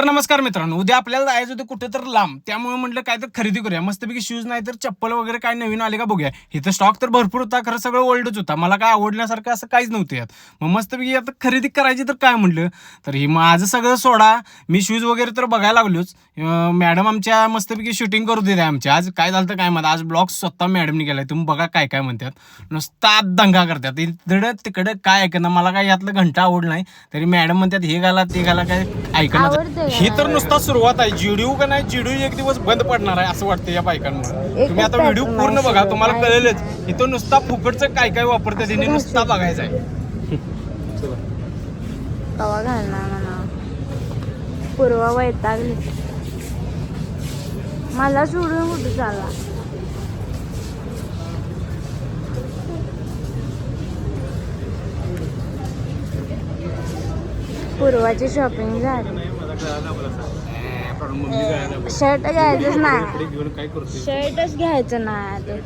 तर नमस्कार मित्रांनो. उद्या आपल्याला जायचं होतं कुठे तर लांब. त्यामुळे म्हटलं काय तर खरेदी करूया. मस्तपैकी शूज नाही तर चप्पल वगैरे काय नवीन आले का बघूया. इथं स्टॉक तर भरपूर होता खरं सगळं ओल्डच होता. मला काय आवडण्यासारखं असं काहीच नव्हतं यात. मग मस्तपैकी आता खरेदी करायची तर काय म्हटलं? तर हे माझं सगळं सोडा. मी शूज वगैरे तर बघायला लागलोच. मॅडम आमच्या मस्तपैकी शूटिंग करू देते आमच्या. आज काय झालं तर काय म्हणतात आज ब्लॉग स्वतः मॅडमनी केलाय. तुम्ही बघा काय काय म्हणतात. नुसता दंगा करतात. इकडं तिकडं काय ऐकणं? मला काय यातलं घंटा आवड नाही. तरी मॅडम म्हणतात हे घाला ते घाला काय ऐकणं ही तर? नुसता सुरुवात आहे. जिडिओ का नाही? जिडिओ एक दिवस बंद पडणार आहे असं वाटतं या बायकांमुळे. तुम्ही आता व्हिडिओ पूर्ण बघा. तुम्हाला कळेलच. इथं नुसता फुकटचं काय काय वापरतात त्यांनी नुसता बघायचं आहे. कवा घालणार म्हणा. पूर्वा वैतागली मला सोडून कुठे चालला? पूर्वाची शॉपिंग झाली. शर्ट घ्यायचंच नाही घेऊन काय करतोय शर्टच घ्यायचं नाही ते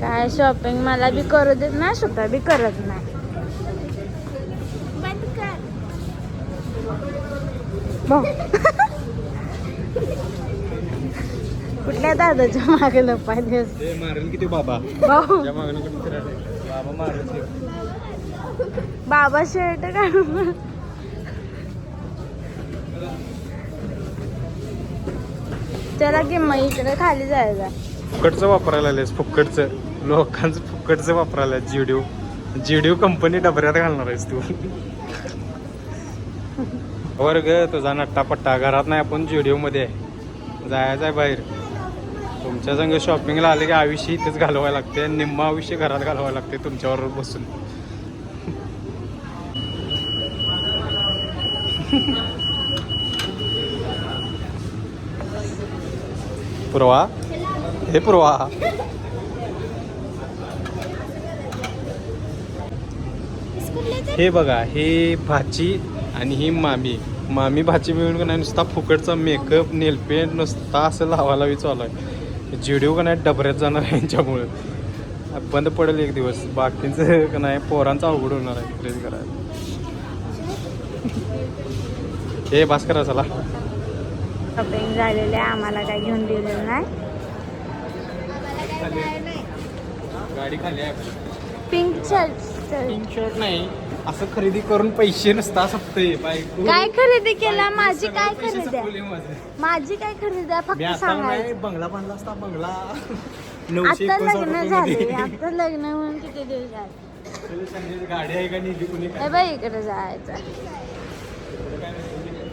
काय शॉपिंग मला बी करू देत नाही स्वतः बी करत नाही. कुठल्या दादाच्या मागे लपाय दिवस ते मारेल किती बाबा? बाबा. बाबा शर्ट काढून चला की मग इकडे खाली जायला. फुकटचं वापरायला आलेस फुकटचं. लोकांचं फुकटचं वापरायला जिडिओ जिडिओ कंपनी डबऱ्यात घालणार आहेस तू. वर्ग तुझा नट्टा पट्टा घरात नाही आपण जीडीओ मध्ये आहे. जायचं आहे बाहेर. तुमच्या संग शॉपिंगला आले की आयुष्य इथेच घालवायला लागते. निम्मा आयुष्य घरात घालवायला लागते तुमच्यावर बसून. पूर्वा? हे पूर्वा. हे बघा हे भाची आणि ही मामी. मामी भाची मिळून का नाही नुसता फुकटचा मेकअप नेलपेंट नुसता असं लावायला बी चालू आहे. जिडिओ का नाही डबऱ्यात जाणार आहे यांच्यामुळे. बंद पडेल एक दिवस. बाकीचं का नाही पोरांचा अवघड होणार आहे. खरेदी करायला. हे भास्करा चला. शॉपिंग झालेले आम्हाला काय घेऊन दिलेलं नाही. गाडी खाली आहे. पिंक शर्ट पिंक शर्ट नाही. असं खरेदी करून पैसे नसता सपते बायको काय खरेदी केला? माझी काय खरेदी? माझे. काय खरेदी फक्त सांगायचं. बंगला बांधला असता बंगला. आता लग्न. झाले. आता लग्न होऊन किती दिवस झाले? गाडी आहे का? नाही कुणी बाई इकडे जायचं.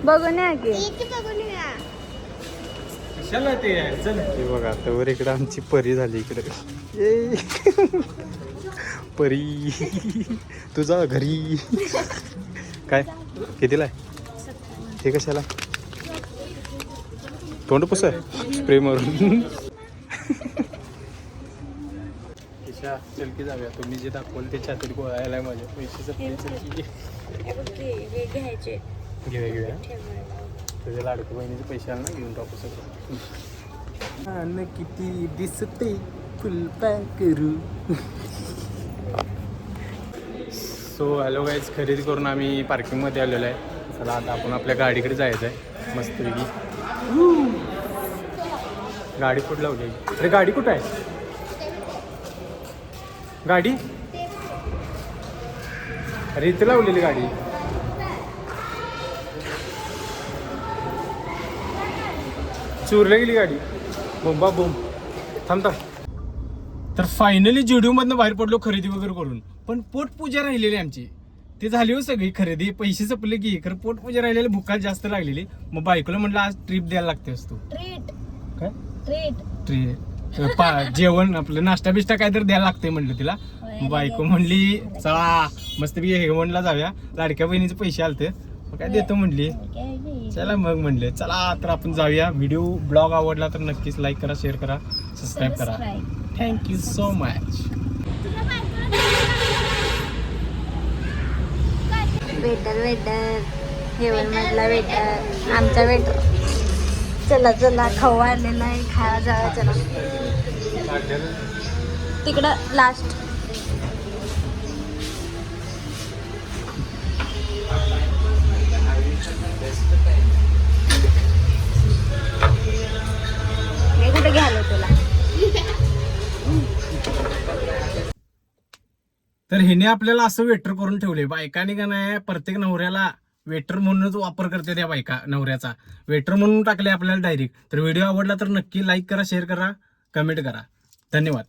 बघून या की. कशाला ते चल. हे बघा तर इकडे आमची परी झाली इकडे. ये. परी. तुझा घरी. काय? कितीला आहे? हे कशाला? तोंड पुस. स्प्रे मारून. किशा चल की जाऊया. तुम्ही जे दाखवलं ते छातीत गोळायला माझ्या. पैसे घ्यायचे. घेऊया घेऊया. तुझ्या लाडकू बहिणीचे पैसे आले ना घेऊन टाकू सगळं. अन्न किती दिसते फुल पॅक करू. सो हॅलो गाईज खरेदी करून आम्ही पार्किंगमध्ये आलेलो आहे. चला आता आपण आपल्या गाडीकडे जायचं आहे. मस्तपैकी गाडी कुठं लावली? अरे गाडी कुठं आहे? गाडी? अरे इथे लावलेली गाडी. चोरल्या गेली गाडी बोंबा बोंब थांब थांब. तर फायनली मधनं बाहेर पडलो खरेदी वगैरे करून. पण पोटपूजा राहिलेली आमची. ते झाली हो सगळी खरेदी. पैसे संपले की खरं पोटपूजा राहिलेली भुका जास्त लागलेली मग बायकोला म्हटलं आज ट्रिप द्यायला लागते असतो काय? ट्रीट पा जेवण आपलं नाश्ता बिष्टा काय तर द्यायला लागतंय म्हणलं तिला. मग बायको म्हणली चला मस्तपैकी हेगमनला जाऊया. लाडक्या बहिणीचे पैसे आलते. काय देतो म्हणली? चला मग म्हणले चला तर आपण जाऊया. व्हिडिओ ब्लॉग आवडला तर नक्कीच लाईक करा शेअर करा सबस्क्राईब करा. Thank you so much waiter waiter जेवण म्हटलं वेटर आमचा वेटर चला चला खाऊ आलेला आहे. खायला जाऊया चला. तिकडं लास्ट तर हिने आपल्याला असं वेटर करून ठेवले बायकाने का नाही प्रत्येक नवऱ्याला वेटर म्हणूनच वापर करते त्या बायका नवऱ्याचा. वेटर म्हणून टाकले आपल्याला डायरेक्ट तर व्हिडिओ आवडला तर नक्की लाईक करा शेअर करा कमेंट करा. धन्यवाद.